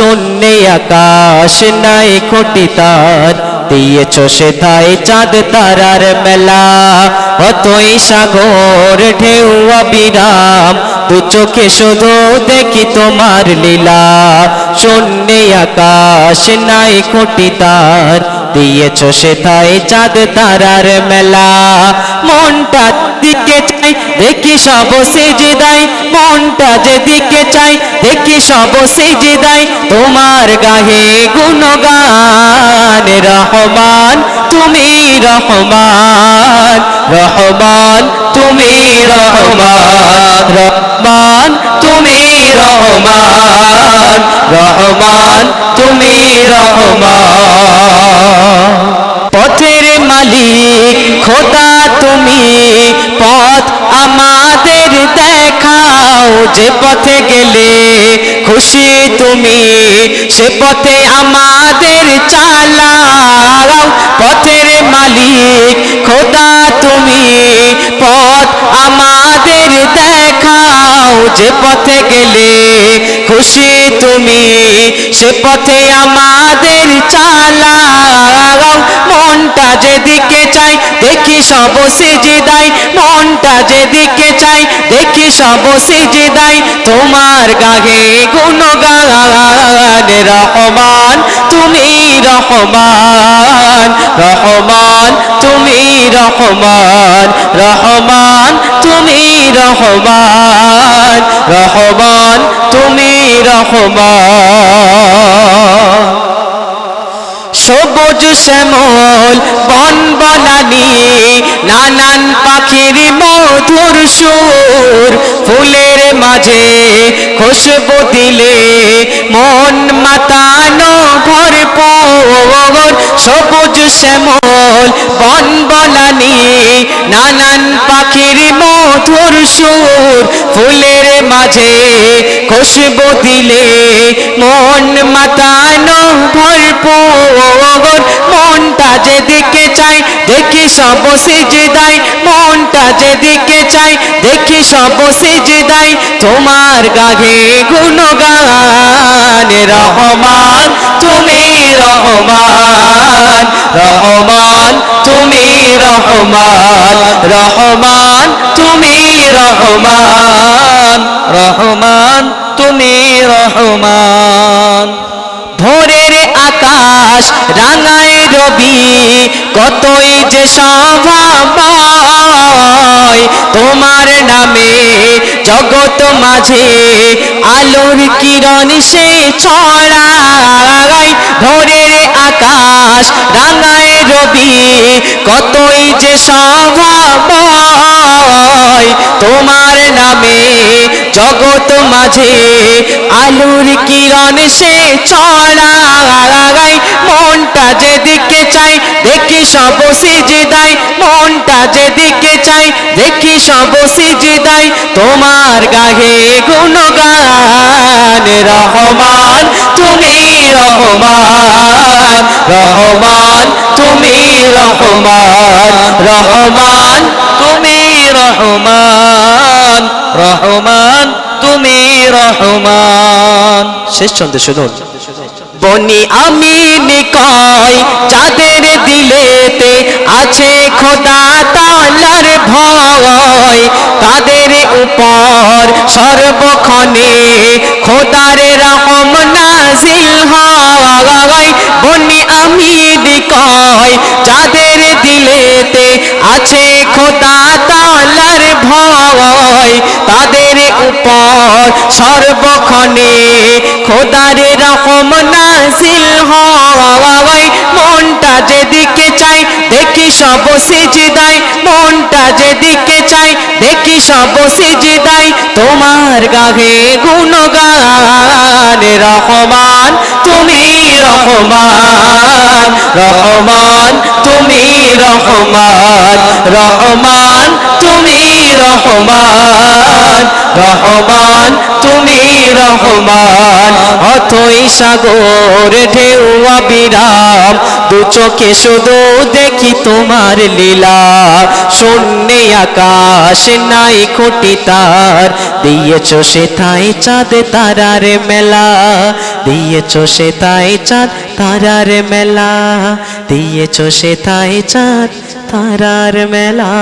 শূন্যে আকাশ নাই কোটি তার। দিয়েছ সেথায় চাঁদ তারার মেলা। অতই সাগর ঢেউ অবিরাম। দু চোখে শুধু দেখি তোমার লীলা। শূন্যে আকাশ নাই কোটি তার। দিয়েছ সেথায় চাঁদ তারার মেলা। মনটা দিকে চাই, দেখি সব সেজেদাই। মনটা যেদিকে চাই, দেখি সব সেজেদাই। তোমার গাহে গুণগান, রহমান, তুমি রহমান রহমান, তুমি রহমান রহমান, তুমি রহমান রহমান, তুমি রহমান। খোদা, তুমি পথ আমাদের দেখাও। যে পথে গেলে খুশি তুমি, সে পথে আমাদের চালাও। পথের মালিক খোদা, তুমি পথ আমাদের দেখাও। যে পথে গেলে খুশি তুমি, সে পথে আমাদের চালাও। মনটা যেদিকে চাই দেখি সব সেজেদাই, মনটা যেদিকে চাই, দেখি সব সেজেদাই। তোমার গাহে গুণগান, রহমান, তুমি রহমান রহমান, তুমি রহমান রহমান, তুমি রহমান রহমান, তুমি রহমান। সবুজ শ্যামল বন বনানি, নানান পাখির মধুর সুর। ফুলের মাঝে খুশবু দিলে মন মাতানো ভরপুর। সবুজ শ্যামল বন বনানি, নানান পাখির মধুর সুর। ফুলের মাঝে খুশবু দিলে মন সব সেজেদাই মনটা যেদিকে চাই, দেখি তোমার গাহে গুণগান রহমান, তুমি রহমান রহমান, তুমি রহমান রহমান, তুমি রহমান রহমান, তুমি রহমান। ভোরের আকাশ রাঙায় রবি কতই যে স্বভাবয় তোমার নামে জগৎ মাঝে আলোর কিরণ সে ছড়ায়। ভোরের আকাশ রাঙায় রবি, কতই যে স্বভাবয় তোমার নামে জগৎ মাঝে আলোর কিরণ সে ছড়ায়। মনটা যেদিকে চাই, দেখি সব সিজদাই। মনটা যেদিকে চাই, দেখি সব সিজদাই। তোমার গাহে গুণগান, রহমান, তুমি রহমান রহমান, তুমি রহমান রহমান, তুমি রহমান রহমান, তুমি রহমান। শেষ ছন্দে শুনুন। বনি আমি নিকয় যাদের দিলেতে আছে খোদা তালার ভয়। তাদের উপর সর্বক্ষণে খোদার রহম নাজিল হয়। বনি আমি নিকয় যাদের দিলেতে আছে খোদা তালার ভয়। তাদের উপর সর্বক্ষণে খোদার রকম নাজিল হয়। মনটা যেদিকে চাই, দেখি সব সিজদাই মনটা যেদিকে চাই, দেখি সব সিজদাই তোমার গাহে গুণগান, রহমান, তুমি রহমান রহমান, তুমি রহমান রহমান, তুমি রহমান। রহমান, তুমি রহমান, অথই সাগর ঢেউয়া বিরাম দু চোখে শুধু দেখি তোমার লীলা, শূন্যে আকাশ নাই খুঁটি তার, দিয়েছ সে তাই চাঁদ তারার মেলা, দিয়েছ সে তাই চাঁদ তারার মেলা, দিয়েছ সে তাই চাঁদ তারার মেলা।